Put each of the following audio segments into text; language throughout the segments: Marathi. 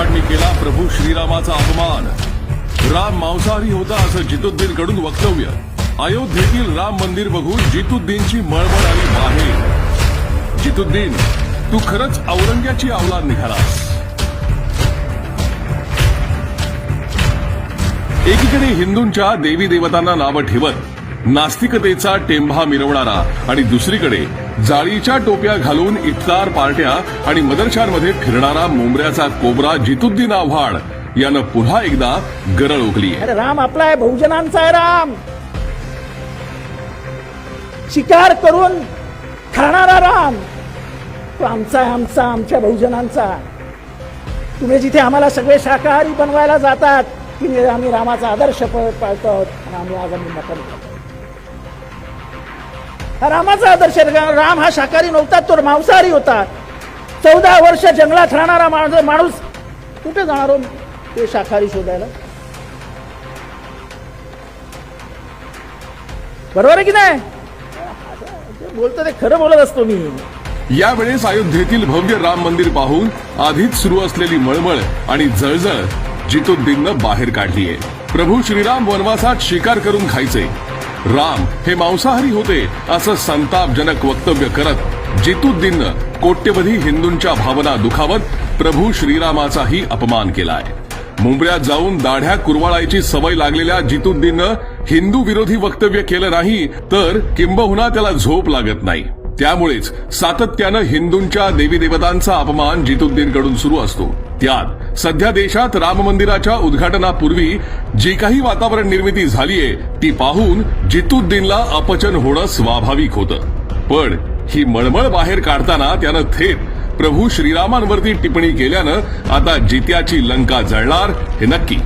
आव्हाडने केला प्रभू श्रीरामाचा अपमान. राम मांसाहारी होता असं जितुद्दीन कडून वक्तव्य. अयोध्येतील राम मंदिर बघून जितुद्दीनची मळमळ आली बाहेर. जितुद्दीन तू खरंच औरंग्याची अवलाद निघालास. एकीकडे हिंदूंच्या देवी देवतांना नावं ठेवत नास्तिकतेचा टेंभा मिरवणारा आणि दुसरीकडे जाळीच्या टोप्या घालून इफ्तार पार्ट्या आणि मदरशांमध्ये फिरणारा मुंबऱ्याचा कोबरा जितुद्दीन आव्हाड यानं पुन्हा एकदा गरळ ओकली अरे राम आपला आहे बहुजनांचा आहे राम. शिकार करून खाणारा राम. तो आमचा आहे आमचा आमच्या बहुजनांचा. तुम्ही जिथे आम्हाला सगळे शाकाहारी बनवायला जातात की आम्ही रामाचा आदर्श पाळतो आहोत आणि आम्ही आज आम्ही नकल करतो रामाचा आदर्श राम हा शाकाहारी नव्हता तो मांसाहारी होता. चौदा वर्ष जंगलात राहणारा माणूस माणूस कुठे जाणार हो? ते शाकाहारी शोधायला. बरोबर आहे की नाही? बोलतो ते खरं बोलत असतो मी. यावेळेस अयोध्येतील भव्य राम मंदिर पाहून आधीच सुरू असलेली मळमळ आणि जळजळ जितुद्दीननं बाहेर काढली आहे प्रभू श्रीराम वनवासात शिकार करून खायचे. राम हे मांसाहारी होते असं संतापजनक वक्तव्य करत जितुद्दीननं कोट्यवधी हिंदूंच्या भावना दुखावत प्रभू श्रीरामाचाही अपमान केलाय. मुंबऱ्यात जाऊन दाढ्या कुरवाळायची सवय लागलेल्या जितुद्दीननं हिंदू विरोधी वक्तव्य केलं नाही तर किंबहुना त्याला झोप लागत नाही. त्यामुळेच सातत्यानं हिंदूंच्या देवी देवतांचा अपमान जितुद्दीनकडून सुरू असतो. त्यात सध्या देशात राम मंदिराच्या उद्घाटनापूर्वी जी काही वातावरण निर्मिती झालीय ती पाहून जितुद्दीनला अपचन होणं स्वाभाविक होतं. पण ही मळमळ बाहेर काढताना त्यानं थेट प्रभू श्रीरामांवरती टिप्पणी केल्यानं आता जित्याची लंका जळणार हे नक्की.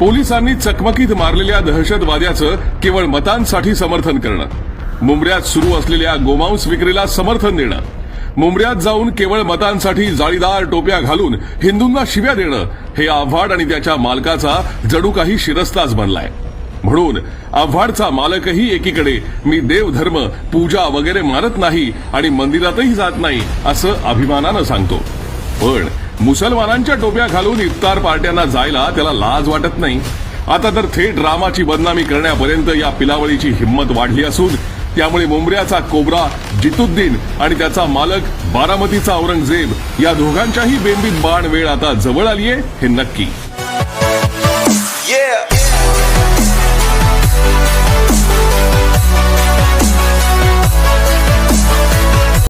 पोलिसांनी चकमकीत मारलेल्या दहशतवाद्याचं केवळ मतांसाठी समर्थन करणं. मुंबऱ्यात सुरू असलेल्या गोमांस विक्रीला समर्थन देणं. मुंबऱ्यात जाऊन केवळ मतांसाठी जाळीदार टोप्या घालून हिंदूंना शिव्या देणं हे आव्हाड आणि त्याच्या मालकाचा जणू काही शिरस्ताच बनलाय. म्हणून आव्हाडचा मालकही एकीकडे मी देवधर्म पूजा वगैरे मानत नाही आणि मंदिरातही जात नाही असं अभिमानानं सांगतो. पण मुसलमानांच्या टोप्या घालून इफ्तार पार्ट्यांना जायला त्याला लाज वाटत नाही. आता तर थेट रामाची बदनामी करण्यापर्यंत या पिलावळीची हिंमत वाढली असून त्यामुळे मुंबऱ्याचा कोबरा जितुद्दीन आणि त्याचा मालक बारामतीचा औरंगजेब या दोघांच्याही बेंबीत बाण वेळ आता जवळ आलीये हे नक्की Yeah.